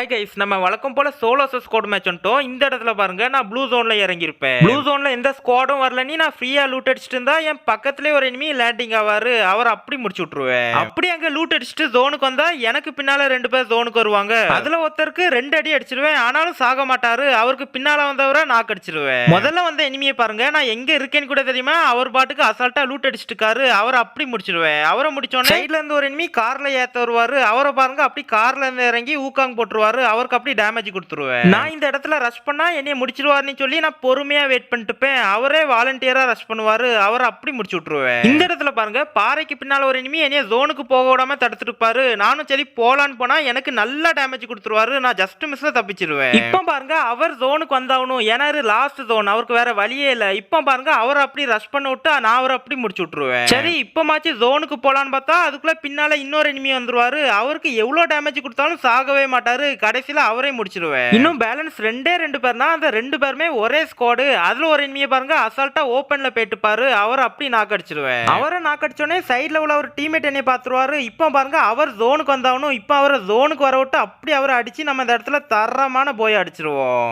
Hi guys நம்ம வழக்கம் போல சோலோஸ் ஸ்குவாட் மேட்ச் வந்துட்டோம். இந்த இடத்துல பாருங்க நான் ப்ளூ ஜோன்ல இறங்கியிருப்பேன். ப்ளூ ஜோன்ல எந்த ஸ்குவாடும் வரல. நீ நான் ஃப்ரீயா லூட் அடிச்சிட்டு இருந்தா என் பக்கத்துலயே ஒரு எனிமி லேண்டிங் ஆவாரு. அவர் அப்படி முடிச்சு விட்டுருவேன். அப்படி அங்க லூட் அடிச்சுட்டு ஜோனுக்கு வந்தா எனக்கு பின்னால ரெண்டு பேர் ஜோனுக்கு வருவாங்க. அதுல ஒருத்தருக்கு ரெண்டு அடி அடிச்சிருவேன். ஆனாலும் சாக மாட்டாரு. அவருக்கு பின்னால வந்தவரை நாக்கு அடிச்சிருவேன். முதல்ல வந்த எனிமியை பாருங்க நான் எங்க இருக்கேன்னு கூட தெரியுமா? அவர் பாட்டுக்கு அசால்ட்டா லூட் அடிச்சிட்டு இருக்காரு. அவரை அப்படி முடிச்சிருவேன். அவரை முடிச்சோன்னே சைட்ல இருந்து ஒரு எனிமி கார்ல ஏத்த வருவாரு. அவரை பாருங்க அப்படி கார்ல இருந்து இறங்கி ஊக்காங் போட்டுருவாரு. அவருக்கு அப்படி டேமேஜ் கொடுத்துருவேன். நான் இந்த இடத்துல ரஷ் பண்ணா என்னைய முடிச்சிருவாருன்னு சொல்லி நான் பொறுமையா வெயிட் பண்ணிட்டு இருப்பேன். அவரே வாலண்டியரா ரஷ் பண்ணுவாரு அவரை அப்படி முடிச்சு விட்டுருவேன். இந்த இடத்துல பாருங்க பாறைக்கு பின்னால ஒரு எனிமி என்னைய ஜோனுக்கு போக விடாம தடுத்துட்டு இருப்பாரு. நானும் சரி போலான்னு போனா எனக்கு நல்ல டேமேஜ் கொடுத்துருவாரு. நான் ஜஸ்ட் மிஸ்ல தப்பிச்சிருவேன். இப்போ பாருங்க அவர் ஜோனுக்கு வந்தாகணும். ஏன்னா லாஸ்ட் ஜோன் அவருக்கு வேற வழியே இல்ல. இப்போ பாருங்க அவர் அப்படி ரஷ் பண்ண விட்டு நான் அவரை அப்படி முடிச்சு விட்டுருவேன். சரி இப்பமாச்சு ஜோனுக்கு போலான்னு பார்த்தா அதுக்குள்ள பின்னால இன்னொரு எனிமி வந்துருவாரு. அவருக்கு எவ்வளவு டேமேஜ் கொடுத்தாலும் சாகவே மாட்டாரு. கடைசியில அவரே முடிச்சிருவேன். இன்னும் பேலன்ஸ் ரெண்டே ரெண்டு பேர் தான். அந்த ரெண்டு பேருமே ஒரே ஸ்குவாடு அதுல ஒரு எனிமியை பாருங்க அசால்ட்டா ஓப்பன்ல போயிட்டு பாரு அவர் அப்படி நாக்கடிச்சிருவேன் அவரை நாக்கடிச்சோடனே சைடுல உள்ள ஒரு டீம்மேட் என்னை பாத்துருவாரு. இப்போ பாருங்க அவர் ஜோனுக்கு வந்தாகணும் இப்போ அவரை ஜோனுக்கு வர விட்டு அப்படி அவரை அடிச்சு நம்ம இந்த இடத்துல தரமான போய் அடிச்சிருவோம்.